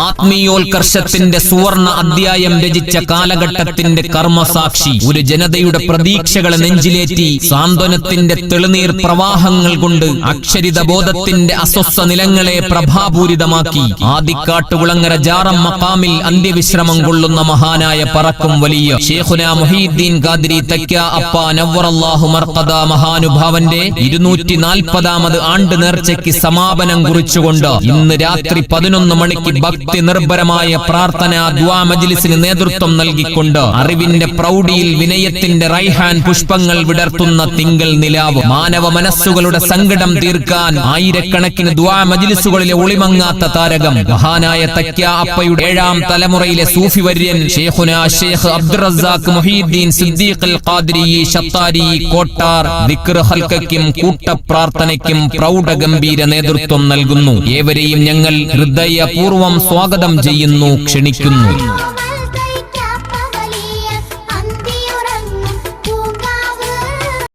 ആത്മീയോത്കർഷത്തിന്റെ സുവർണ അധ്യായം രചിച്ച കാലഘട്ടത്തിന്റെ കർമ്മസാക്ഷി ഒരു ജനതയുടെ പ്രതീക്ഷകളെ നെഞ്ചിലേറ്റി സാന്ത്വനത്തിന്റെ തെളിനീർ പ്രവാഹങ്ങൾ കൊണ്ട് അക്ഷരിത ബോധത്തിന്റെ അസ്വസ്ഥ നിലങ്ങളെ പ്രഭാപൂരിതമാക്കി. ആദിക്കാട്ടുകുളങ്ങര ജാറം മക്കാമിൽ അന്ത്യവിശ്രമം കൊള്ളുന്ന മഹാനായ പറക്കും വലിയ ഷേഖുന മുഹീദ്ദീൻ ഖാദിരി തക്ക അപ്പ നവറല്ലാഹു മർക്കദ മഹാനുഭാവന്റെ ഇരുന്നൂറ്റി നാൽപ്പതാമത് ആണ്ട് നേർച്ചയ്ക്ക് സമാപനം കുറിച്ചുകൊണ്ട് ഇന്ന് രാത്രി പതിനൊന്ന് മണിക്ക് ഭക്തി നിർഭരമായ പ്രാർത്ഥന ദ്വാ മജ്ലിസിന് നേതൃത്വം നൽകിക്കൊണ്ട് അറിവിന്റെ പ്രൗഢിയിൽ വിനയത്തിന്റെ റൈഹാൻ പുഷ്പങ്ങൾ വിടർത്തുന്ന തിങ്കൾ നിലാവ്. മാനവ മനസ്സുകളുടെ സങ്കടം തീർക്കാൻ ആയിരക്കണക്കിന് ദ്വാ മജ്ലിസുകളിലെ ഒളിമങ്ങാത്ത താരകം. മഹാനായ തക്യ അപ്പയുടെ ഏഴാം തലമുറയിലെ സൂഫി വര്യൻ അബ്ദുറസാഖ് മുഹീദ്ദീൻ സിദ്ദീഖ് അൽ ഖാദിരി ഷത്താരി കോട്ടാർ ദിക്ർ കൂട്ടപ്രാർത്ഥനയ്ക്കും പ്രൗഢഗംഭീര നേതൃത്വം നൽകുന്നു. ഏവരെയും ഞങ്ങൾ ഹൃദയപൂർവം സ്വാഗതം ചെയ്യുന്നു ക്ഷണിക്കുന്നു.